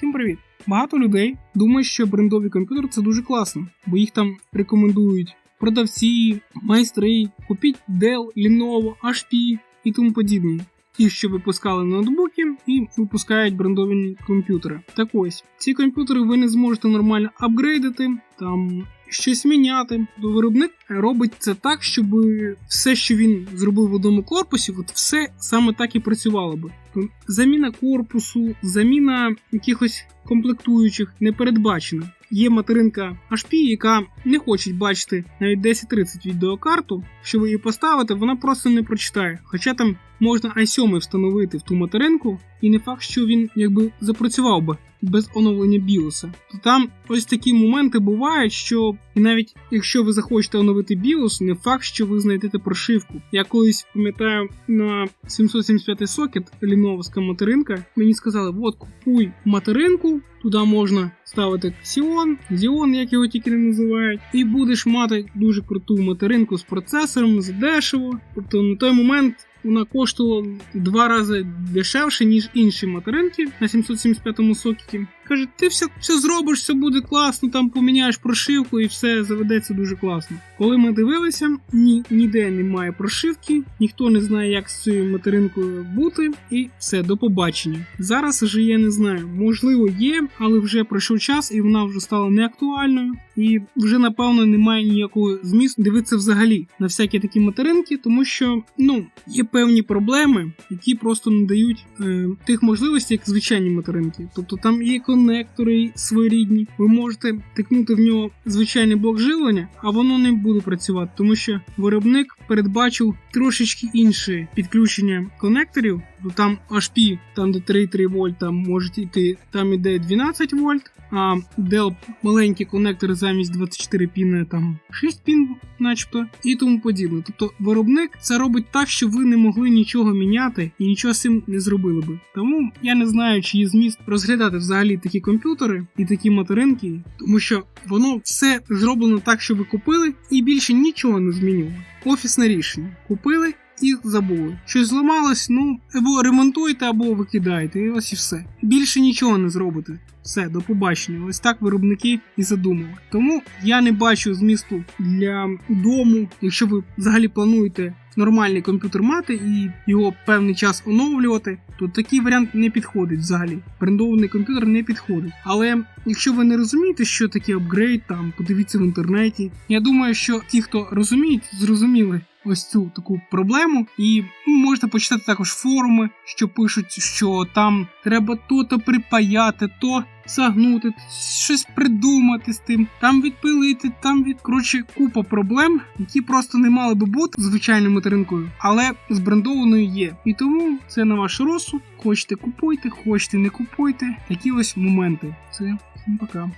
Всім привіт! Багато людей думають, що брендові комп'ютери це дуже класно, бо їх там рекомендують продавці, майстри, купіть Dell, Lenovo, HP і тому подібне. Ті, що випускали ноутбуки і випускають брендові комп'ютери. Так ось, ці комп'ютери ви не зможете нормально апгрейдити, там щось міняти. Виробник робить це так, щоб все, що він зробив в одному корпусі, от все саме так і працювало би. То Заміна корпусу, заміна якихось комплектуючих не передбачена. Є материнка HP, яка не хоче бачити навіть 1030 відеокарту. Що ви її поставите, вона просто не прочитає. Хоча там можна i7 встановити в ту материнку, і не факт, що він якби запрацював би без оновлення біоса. То там ось такі моменти бувають, що і навіть якщо ви захочете оновити BIOS, не факт, що ви знайдете прошивку. Я колись пам'ятаю на 775 сокет ліновська материнка. Мені сказали, от купуй материнку, туди можна ставити Xeon, Xeon, як його тільки не називають, і будеш мати дуже круту материнку з процесором, за дешево. Тобто на той момент. Вона коштувала два рази дешевше, ніж інші материнки на 775 сокеті. Каже, ти все все зробиш, все буде класно, там поміняєш прошивку і все заведеться дуже класно. Коли ми дивилися, ні, ніде немає прошивки, ніхто не знає, як з цією материнкою бути, і все, до побачення. Зараз вже я не знаю, можливо, є, але вже пройшов час і вона вже стала неактуальною. І вже напевно немає ніякого змісту дивитися взагалі на всякі такі материнки, тому що ну є певні проблеми, які просто не дають е, тих можливостей, як звичайні материнки. Тобто там є конектори своєрідні. Ви можете тикнути в нього звичайний блок живлення, а воно не буде працювати, тому що виробник передбачив трошечки інше підключення конекторів. То там HP, там де 3,3 вольта можуть йти, там іде 12 вольт. А Dell маленькі конектори замість 24 піни, там 6 пін, начебто, і тому подібне. Тобто виробник це робить так, що ви не могли нічого міняти і нічого з цим не зробили би. Тому я не знаю, чи є зміст розглядати взагалі такі комп'ютери і такі материнки, тому що воно все зроблено так, що ви купили, і більше нічого не змінювало. Офісне рішення. Купили і забули. Щось зламалось, ну або ремонтуйте, або викидаєте, і ось і все. Більше нічого не зробите. Все, до побачення. Ось так виробники і задумали. Тому я не бачу змісту для дому, якщо ви взагалі плануєте нормальний комп'ютер мати і його певний час оновлювати, то такий варіант не підходить взагалі. Брендований комп'ютер не підходить. Але якщо ви не розумієте, що таке апгрейд, там подивіться в інтернеті. Я думаю, що ті, хто розуміють, зрозуміли. Ось цю таку проблему, і можете почитати також форуми, що пишуть, що там треба то-то припаяти, то загнути, щось придумати з тим, там відпилити, там від коротше купа проблем, які просто не мали би бути звичайною материнкою, але з брендованою є. І тому це на ваш розсуд. Хочете купуйте, хочете не купуйте. Такі ось моменти. Це всім пока.